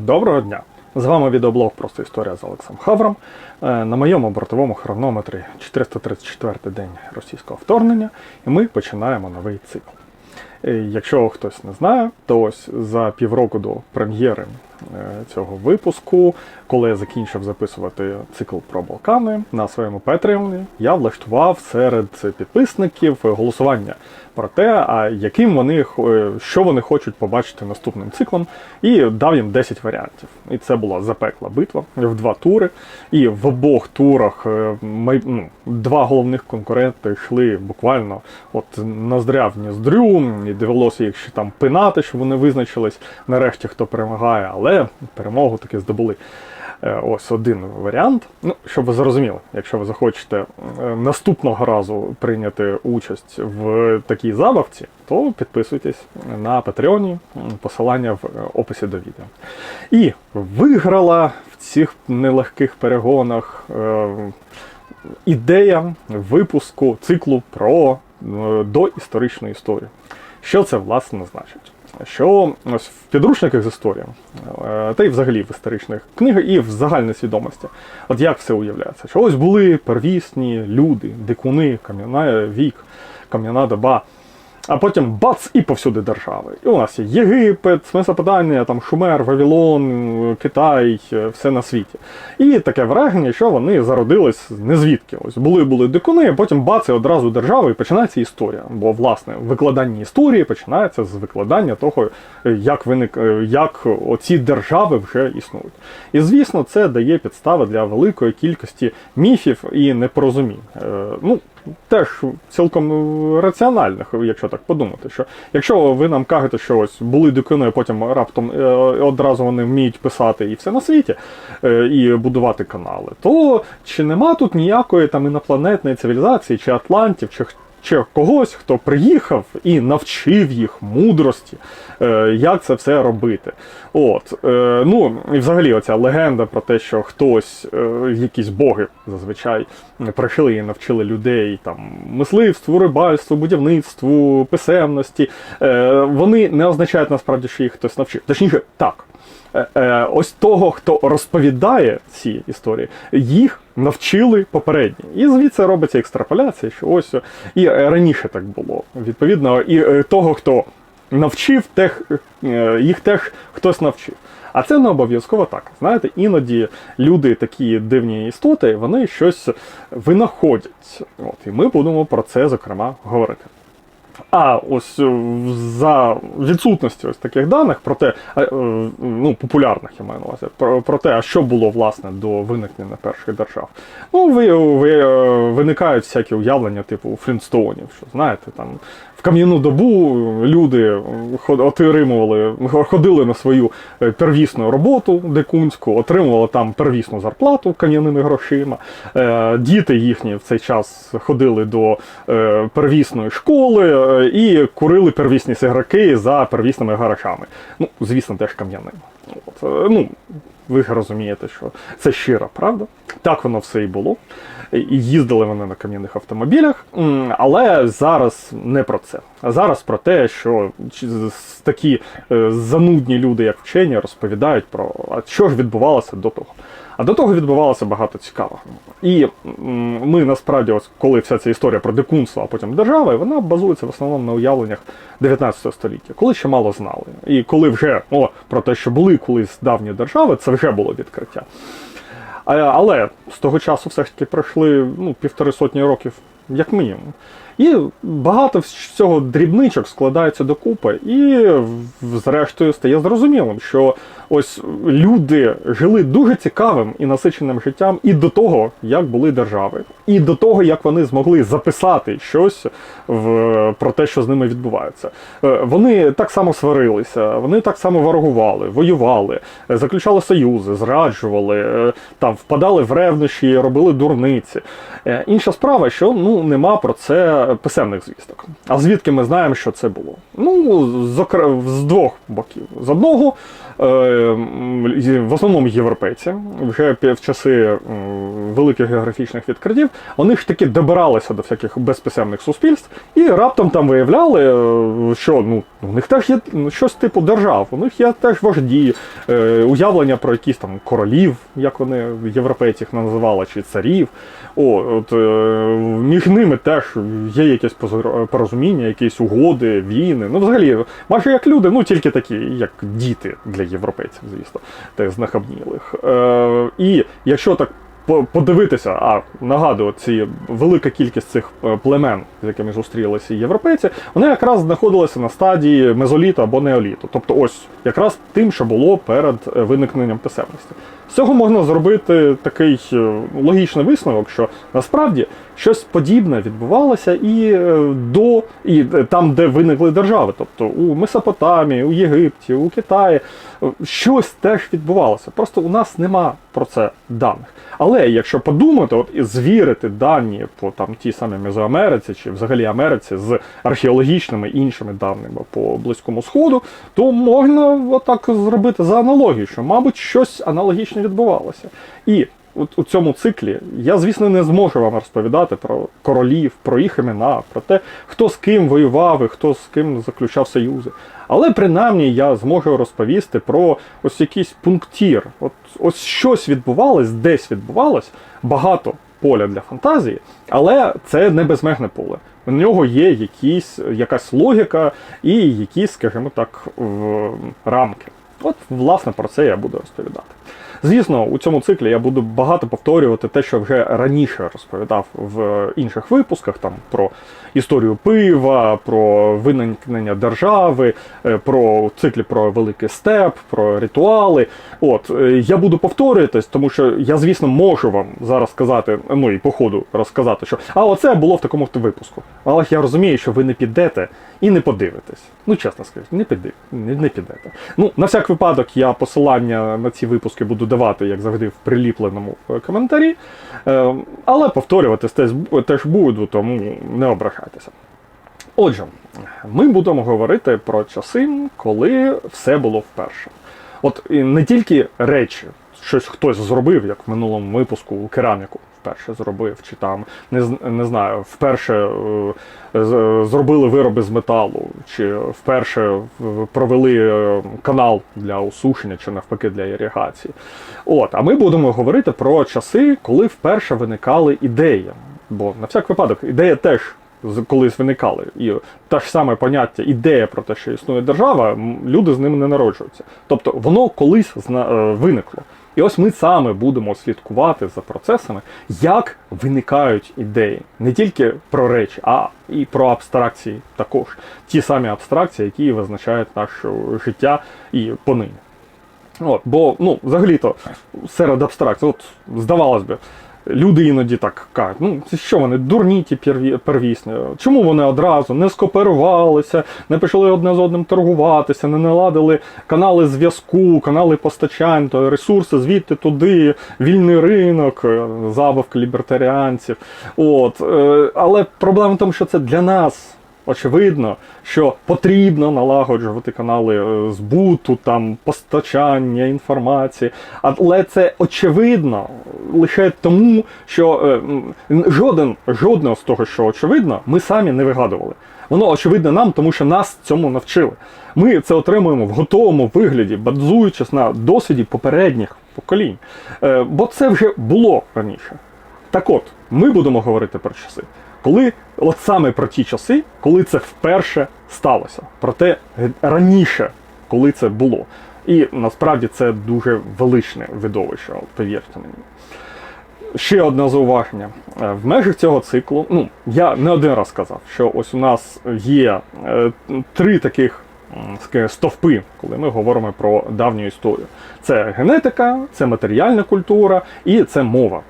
Доброго дня! З вами відеоблог Просто історія з Олексом Хавром. Е, На моєму бортовому хронометрі 434 день російського вторгнення, і ми починаємо новий цикл. Е, Якщо хтось не знає, то ось за півроку до прем'єри цього випуску, коли я закінчив записувати цикл про Балкани на своєму Патреоні, я влаштував серед підписників голосування про те, а яким вони е, що вони хочуть побачити наступним циклом, і дав їм 10 варіантів. І це була запекла битва в два тури. І в обох турах е, май- ну, два головних конкуренти йшли буквально от ноздря в ніздрю, і довелося їх ще там пинати, щоб вони визначились нарешті, хто перемагає, але перемогу таки здобули. Е, Ось один варіант. Ну, щоб ви зрозуміли, якщо ви захочете е, наступного разу прийняти участь в такій забавці, то підписуйтесь на Патреоні, посилання в е, описі до відео. І виграла в цих нелегких перегонах ідея випуску циклу про доісторичну історію. Що це власне значить? Що ось в підручниках з історії, е, та й взагалі в історичних книгах і в загальній свідомості, от як все уявляється, що ось були первісні люди, дикуни, кам'яна вік, кам'яна доба. А потім бац і повсюди держави. І у нас є Єгипет, Месопотамія, там Шумер, Вавилон, Китай, е, все на світі. І таке враження, що вони зародились не звідки. Ось були були дикуни, а потім бац і одразу держава, і починається історія. Бо власне викладання історії починається з викладання того, е, як виник, е, як оці держави вже існують. І звісно, це дає підстави для великої кількості міфів і непорозумінь. Ну, теж цілком е, раціональних, якщо так подумати. Що якщо ви нам кажете, що ось були а потім раптом е, одразу вони вміють писати і все на світі, е, і будувати канали, то чи нема тут ніякої там інопланетної цивілізації, чи атлантів, чи чи когось, хто приїхав і навчив їх мудрості, е, як це все робити. От, е, ну і взагалі, оця легенда про те, що хтось, е, якісь боги зазвичай прийшли і навчили людей там мисливству, рибальству, будівництву, писемності. Вони не означають насправді, що їх хтось навчив. Точніше, так. Е, е, ось того, хто розповідає ці історії, їх навчили попередні. І звідси робиться екстраполяція, що ось е, і раніше так було. Відповідно, і того, хто навчив, тех, їх теж хтось навчив. А це не обов'язково так. Знаєте, іноді люди, такі дивні істоти, вони щось винаходять. От, і ми будемо про це, зокрема, говорити. А ось е, за відсутності ось таких даних про те, е, ну популярних я маю на увазі, про, про те, а що було власне до виникнення перших держав. Ну, ви, ви е, виникають всякі уявлення, типу Флінстоунів, що знаєте, там кам'яну добу люди отримували, ходили на свою е, первісну роботу дикунську, отримували там первісну зарплату кам'яними грошима. Е, Діти їхні в цей час ходили до е, первісної школи і курили первісні сигарети за первісними гаражами. Ну, звісно, теж кам'яними. Ну, ви розумієте, що це щира правда. Так воно все і було. І їздили вони на кам'яних автомобілях, але зараз не про це. Зараз про те, що такі е, занудні люди, як вчені, розповідають про що ж відбувалося до того. А до того відбувалося багато цікавого. І ми насправді, ось коли вся ця історія про дикунство, а потім держави, вона базується в основному на уявленнях 19 століття, коли ще мало знали. І коли вже о, про те, що були колись давні держави, це вже було відкриття. Але з того часу все ж таки пройшли ну, півтори сотні років, як мінімум. І багато всього дрібничок складається докупи, і зрештою стає зрозумілим, що ось люди жили дуже цікавим і насиченим життям і до того, як були держави, і до того, як вони змогли записати щось в, про те, що з ними відбувається. Е, Вони так само сварилися, вони так само ворогували, воювали, е, заключали союзи, зраджували, е, там впадали в ревнощі, робили дурниці. Інша справа, що ну нема про це писемних звісток. А звідки ми знаємо, що це було? Ну, з, двох боків. З одного, в основному європейці, вже в часи великих географічних відкриттів, вони ж таки добиралися до всяких безписемних суспільств і раптом там виявляли, е, що ну, у них теж є ну, щось типу держав, у них є теж вожді, е, уявлення про якісь там королів, як вони європейці їх називали, чи царів. О, от, е, між ними теж є якесь порозуміння, якісь угоди, війни. Ну, взагалі, майже як люди, ну тільки такі, як діти для європейців, звісно, тих знахабнілих. Е, і якщо так подивитися, а нагадую, ці велика кількість цих е, племен, з якими зустрілися європейці, вони якраз знаходилися на стадії мезоліту або неоліту. Тобто, ось якраз тим, що було перед е, виникненням писемності. Цього можна зробити такий е, логічний висновок, що насправді щось подібне відбувалося і е, до і е, там, де виникли держави, тобто у Месопотамії, у Єгипті, у Китаї, щось теж відбувалося. Просто у нас нема про це даних. Але якщо подумати, от і звірити дані по там тій самій Мезоамериці чи взагалі Америці з археологічними іншими даними по Близькому Сходу, то можна отак зробити за аналогією, що, мабуть, щось аналогічне відбувалося. І от у цьому циклі я, звісно, не зможу вам розповідати про королів, про їх імена, про те, хто з ким воював і хто з ким заключав союзи. Але принаймні я зможу розповісти про ось якийсь пунктір. От ось щось відбувалось, десь відбувалось, багато поля для фантазії, але це не безмежне поле. У нього є якісь, якась логіка і якісь, скажімо так, рамки. От, власне, про це я буду розповідати. Звісно, у цьому циклі я буду багато повторювати те, що вже раніше розповідав в інших випусках, там про історію пива, про виникнення держави, е, про циклі про великий степ, про ритуали. От е, я буду повторюватись, тому що я, звісно, можу вам зараз сказати, ну і по ходу розказати, що а оце було в такому випуску. Але я розумію, що ви не підете і не подивитесь. Ну, чесно скажу, не піди, не, не підете. Ну, на всяк випадок, я посилання на ці випуски буду давати, як завжди, в приліпленому е, коментарі. Е, але повторюватись теж, буду, тому не обращайтеся. Отже, ми будемо говорити про часи, коли все було вперше. От не тільки речі, щось хтось зробив, як в минулому випуску у кераміку вперше зробив, чи там не, не знаю, вперше е, зробили вироби з металу, чи вперше провели е, канал для осушення, чи навпаки для іригації. От, а ми будемо говорити про часи, коли вперше виникали ідеї. Бо на всяк випадок ідея теж колись виникали. І те ж саме поняття, ідея про те, що існує держава, люди з ним не народжуються. Тобто воно колись е, виникло. І ось ми саме будемо слідкувати за процесами, як виникають ідеї. Не тільки про речі, а і про абстракції також. Ті самі абстракції, які визначають наше життя і понині. От, бо, ну, взагалі-то, серед абстракцій, от, здавалось би, люди іноді так кажуть, ну, що вони, дурні ті перві- первісні, чому вони одразу не скооперувалися, не почали одне з одним торгуватися, не наладили канали зв'язку, канали постачань, то ресурси звідти туди, вільний ринок, е, забавки лібертаріанців. От, е, але проблема в тому, що це для нас очевидно, що потрібно налагоджувати канали е, збуту, там постачання інформації. Але це очевидно лише тому, що е, жоден, жодного з того, що очевидно, ми самі не вигадували. Воно очевидне нам, тому що нас цьому навчили. Ми це отримуємо в готовому вигляді, базуючись на досвіді попередніх поколінь. Е, Бо це вже було раніше. Так от, ми будемо говорити про часи, коли от саме про ті часи, коли це вперше сталося. Про те е, раніше, коли це було. І насправді це дуже величне видовище, повірте мені. Ще одне зауваження. Е, В межах цього циклу, ну, я не один раз сказав, що ось у нас є е, три таких м, стовпи, коли ми говоримо про давню історію. Це генетика, це матеріальна культура і це мова.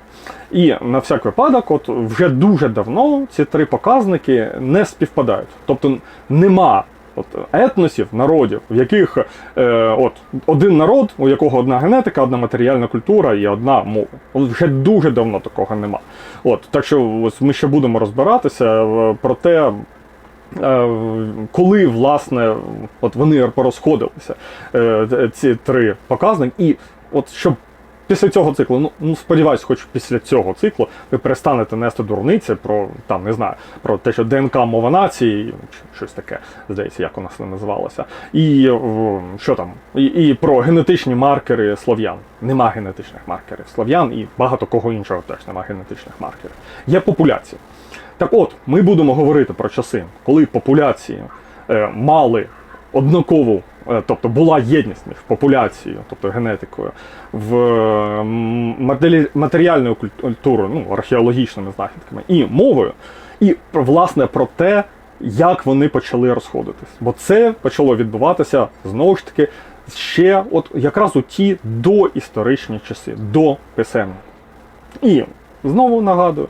І на всяк випадок, от вже дуже давно ці три показники не співпадають. Тобто нема от, етносів, народів, в яких е, от, один народ, у якого одна генетика, одна матеріальна культура і одна мова. От Вже дуже давно такого нема. От, так що ось ми ще будемо розбиратися е, про те. е, Коли власне от вони порозходилися, е, ці три показники, і от щоб після цього циклу, ну, ну сподіваюсь, хоч після цього циклу ви перестанете нести дурниці про там, не знаю, про те, що ДНК мова нації, щось таке, здається, як у нас це називалося. І що там, і, і про генетичні маркери слов'ян. Нема генетичних маркерів слов'ян і багато кого іншого теж нема генетичних маркерів. Є популяції. Так от, ми будемо говорити про часи, коли популяції е, мали однакову, тобто була єдність між популяцією, тобто генетикою, в е, матеріальною культурою, ну, археологічними знахідками і мовою, і власне про те, як вони почали розходитись. Бо це почало відбуватися знову ж таки ще, от якраз у ті доісторичні часи, до писемні. І знову нагадую,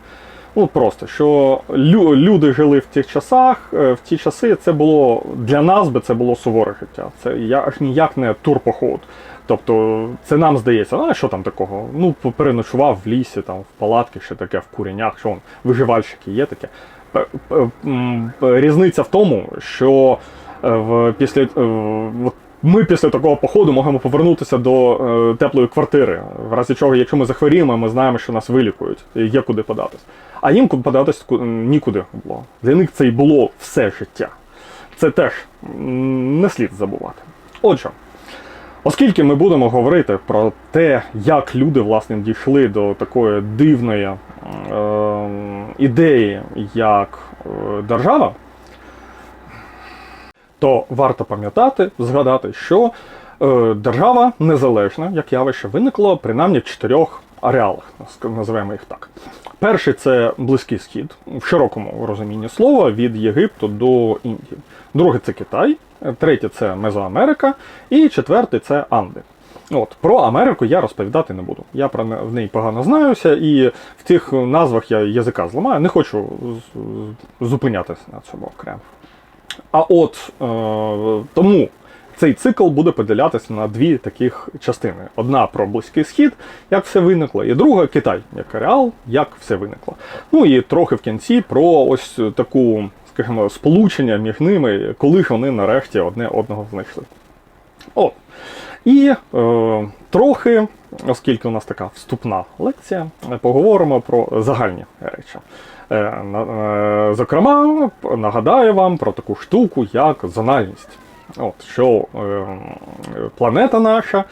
ну просто що лю- люди жили в тих часах, е, в ті часи це було для нас би це було суворе життя. Це я аж ніяк не турпоход. Тобто, це нам здається, ну а що там такого? Ну, переночував в лісі, там, в палатки, ще таке, в куренях, що вон, виживальщики є таке. Різниця в тому, що е, в, після, е, от ми після такого походу можемо повернутися до е, теплої квартири. В разі чого, якщо ми захворіємо, ми знаємо, що нас вилікують, є куди податись. А їм податись нікуди було. Для них це й було все життя. Це теж не слід забувати. Отже, оскільки ми будемо говорити про те, як люди власне дійшли до такої дивної е, ідеї, як е, держава, то варто пам'ятати, згадати, що е, держава незалежна, як явище, виникло принаймні в чотирьох ареалах, називаємо їх так. Перший це Близький Схід, в широкому розумінні слова, від Єгипту до Індії. Другий це Китай, е, третій це Мезоамерика, і четвертий це Анди. От, про Америку я розповідати не буду. Я про в неї погано знаюся, і в цих назвах я язика зламаю. Не хочу зупинятися на цьому окремо. А от е, тому цей цикл буде поділятися на дві таких частини: одна про Близький Схід, як все виникло, і друга Китай, як ареал, як все виникло. Ну і трохи в кінці про ось таку, скажімо, сполучення між ними, коли ж вони нарешті одне одного знайшли. От. І е, трохи, оскільки у нас така вступна лекція, поговоримо про загальні речі. Е, е, зокрема, нагадаю вам про таку штуку, як зональність. От, що е, планета наша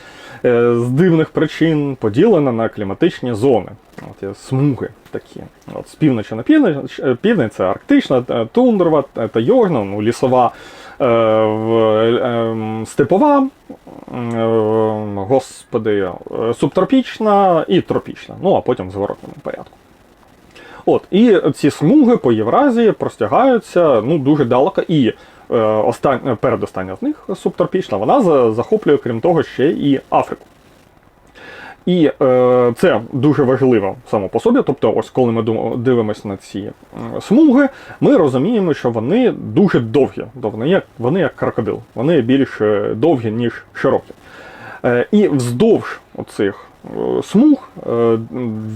е, з дивних причин поділена на кліматичні зони. От є смуги такі. От, з півночі на північ, е, південь це арктична, тундрова та йожна, ну, лісова, е, е, ем, степова, е, господи, субтропічна і тропічна. Ну а потім в зворотному порядку. От, і ці смуги по Євразії простягаються ну, дуже далеко. І е, остан... передостання з них субтропічна, вона захоплює, крім того, ще і Африку. І е, це дуже важливо само по собі. Тобто, ось коли ми дивимося на ці смуги, ми розуміємо, що вони дуже довгі. Тобто вони як, вони як крокодил, вони більш е, довгі, ніж широкі. Е, І вздовж оцих смуг е,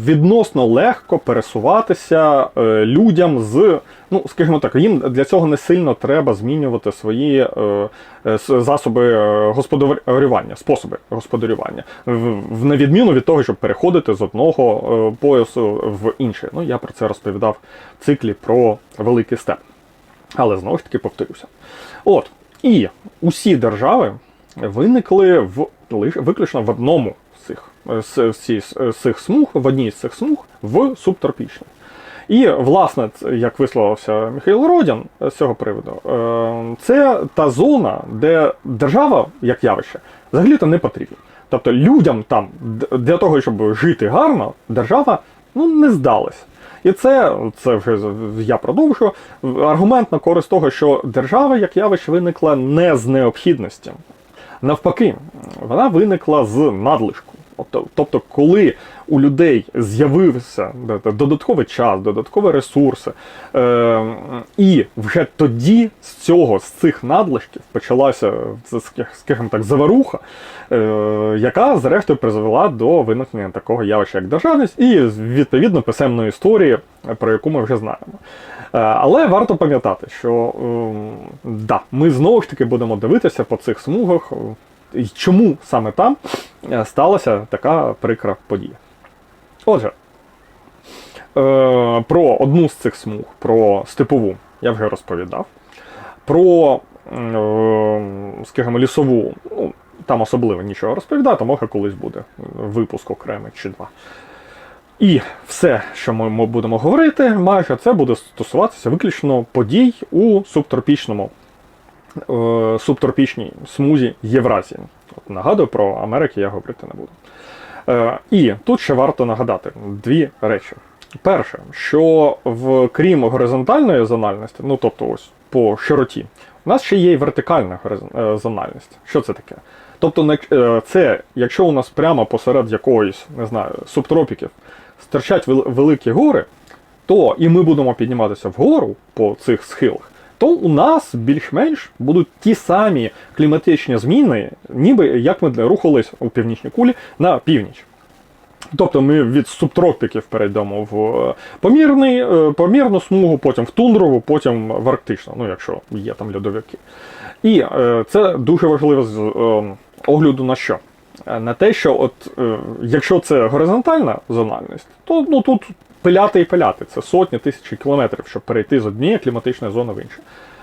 відносно легко пересуватися е, людям з, ну скажімо так, їм для цього не сильно треба змінювати свої е, е, засоби е, господарювання, способи господарювання, в, на відміну від того, щоб переходити з одного е, поясу в інший. Ну я про це розповідав в циклі про великий степ. Але знову ж таки повторюся. От, і усі держави виникли в лише виключно в одному з цих, е, з, з, цих смуг, в одній з цих смуг в субтропічній. І, власне, як висловився Михайло Родін з цього приводу, е, це та зона, де держава, як явище, взагалі-то не потрібна. Тобто людям там для того, щоб жити гарно, держава ну, не здалась. І це, це вже я продовжую. Аргумент на користь того, що держава, як явище, виникла не з необхідності. Навпаки, вона виникла з надлишку. Тобто, коли у людей з'явився додатковий час, додаткові ресурси, е, і вже тоді з цього, з цих надлишків почалася скажімо так, заваруха, е, яка зрештою призвела до виникнення такого явища, як державність, і відповідно писемної історії, про яку ми вже знаємо. Е, Але варто пам'ятати, що е, да, ми знову ж таки будемо дивитися по цих смугах, і чому саме там е, сталася така прикра подія. Отже, е, про одну з цих смуг, про степову, я вже розповідав. Про, е, скажімо, лісову, ну, там особливо нічого розповідати, може колись буде випуск окремий чи два. І все, що ми, будемо говорити, майже це буде стосуватися виключно подій у субтропічному, субтропічній смузі Євразії. От, нагадую, про Америки я говорити не буду. Е, і тут ще варто нагадати дві речі. Перше, що в крім горизонтальної зональності, ну тобто ось по широті, у нас ще є і вертикальна е, зональність. Що це таке? Тобто, е, це, якщо у нас прямо посеред якоїсь, не знаю, субтропіків стирчать великі гори, то і ми будемо підніматися вгору по цих схилах, то у нас більш-менш будуть ті самі кліматичні зміни, ніби як ми рухались у північній кулі на північ. Тобто ми від субтропіків перейдемо в е, помірний, е, помірну смугу, потім в тундрову, потім в арктичну, ну якщо є там льодовики. І е, це дуже важливо з огляду на що? На те, що от якщо це горизонтальна зональність, то ну тут пиляти і пиляти. Це сотні тисячі кілометрів, щоб перейти з однієї кліматичної зони в іншу.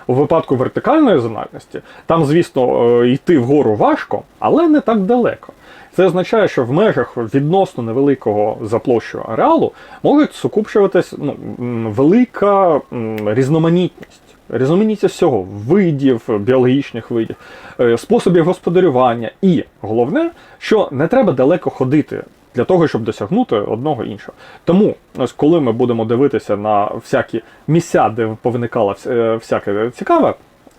У випадку вертикальної зональності, там, звісно, е, йти вгору важко, але не так далеко. Це означає, що в межах відносно невеликого за площу ареалу можуть сукупчуватись ну, велика різноманітність. Різноманітність всього видів, біологічних видів, е, способів господарювання. І головне, що не треба далеко ходити для того, щоб досягнути одного іншого. Тому, ось коли ми будемо дивитися на всякі місця, де повиникало е, всяке цікаве,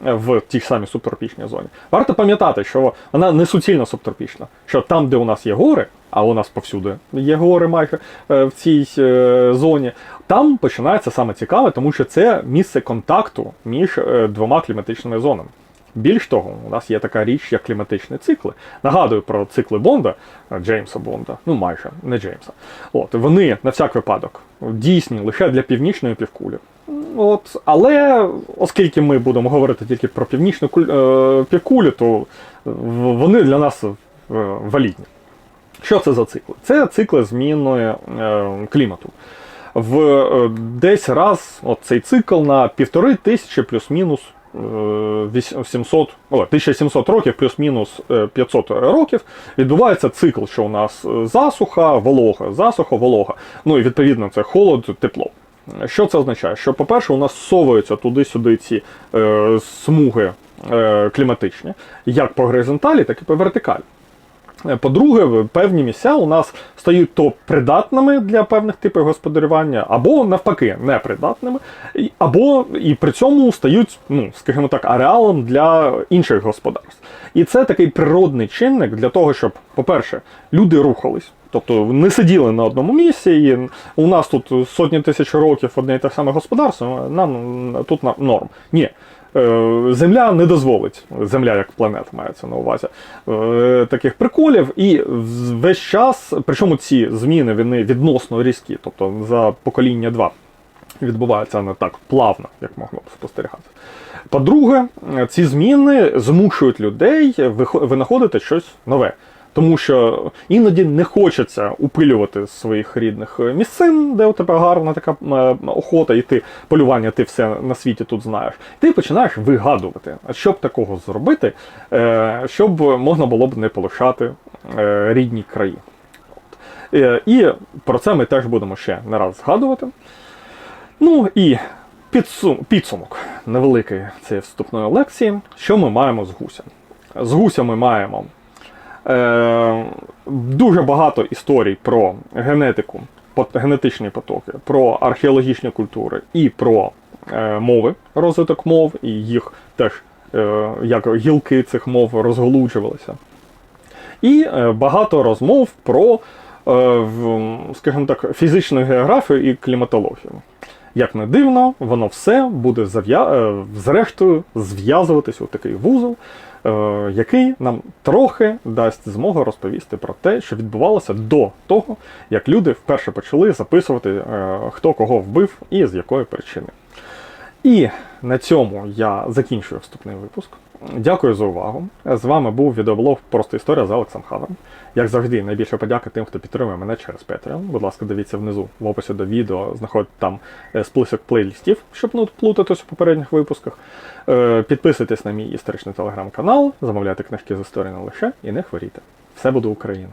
в тій самій субтропічній зоні. Варто пам'ятати, що вона не суцільно субтропічна. Що там, де у нас є гори, а у нас повсюди є гори майже е, в цій е, зоні, там починається саме цікаве, тому що це місце контакту між е, двома кліматичними зонами. Більш того, у нас є така річ, як кліматичні цикли. Нагадую про цикли Бонда, е, Джеймса Бонда, ну майже не Джеймса. От вони на всяк випадок дійсні лише для північної півкулі. От, але оскільки ми будемо говорити тільки про північну е, півкулю, то вони для нас е, валідні. Що це за цикли? Це цикли зміни е, клімату. В десь раз от цей цикл на півтори тисячі плюс-мінус 700, о, 1700 років плюс-мінус е, 500 років відбувається цикл, що у нас е, засуха, волога, засуха, волога. Ну і відповідно це холод, тепло. Що це означає? Що, по-перше, у нас совуються туди-сюди ці е, смуги е, кліматичні, як по горизонталі, так і по вертикалі. По-друге, певні місця у нас стають то придатними для певних типів господарювання, або навпаки, непридатними, або і при цьому стають, ну, скажімо так, ареалом для інших господарств. І це такий природний чинник для того, щоб, по-перше, люди рухались. Тобто не сиділи на одному місці, і у нас тут сотні тисяч років одне і те саме господарство, нам тут норм. Ні. Е, Земля не дозволить, земля як планета мається на увазі, е, таких приколів. І весь час, причому ці зміни вони відносно різкі, тобто за покоління два відбуваються не так плавно, як могло б спостерігати. По-друге, ці зміни змушують людей винаходити щось нове. Тому що іноді не хочеться упилювати своїх рідних місцин, де у тебе гарна така е, охота, і ти полювання, ти все на світі тут знаєш. Ти починаєш вигадувати, що б такого зробити, е, щоб можна було б не полишати е, рідні краї. І про це ми теж будемо ще не раз згадувати. Ну і підсум, підсумок невеликий цієї вступної лекції. Що ми маємо з гусем? З гуся ми маємо е, дуже багато історій про генетику, генетичні потоки, про археологічні культури і про е, мови, розвиток мов, і їх теж е, як гілки цих мов розголуджувалися. і е, багато розмов про, е, скажімо так, фізичну географію і кліматологію. Як не дивно, воно все буде е, зрештою зв'язуватись у такий вузол, який нам трохи дасть змогу розповісти про те, що відбувалося до того, як люди вперше почали записувати, е, хто кого вбив і з якої причини. І на цьому я закінчую вступний випуск. Дякую за увагу. З вами був відеоблог Просто історія з Олексом Хавером. Як завжди, найбільше подяка тим, хто підтримує мене через Patreon. Будь ласка, дивіться внизу в описі до відео, знаходьте там е, список плейлістів, щоб не плутатись у попередніх випусках. Е, Підписуйтесь на мій історичний телеграм-канал, замовляйте книжки з історії не лише і не хворійте. Все буде Україна!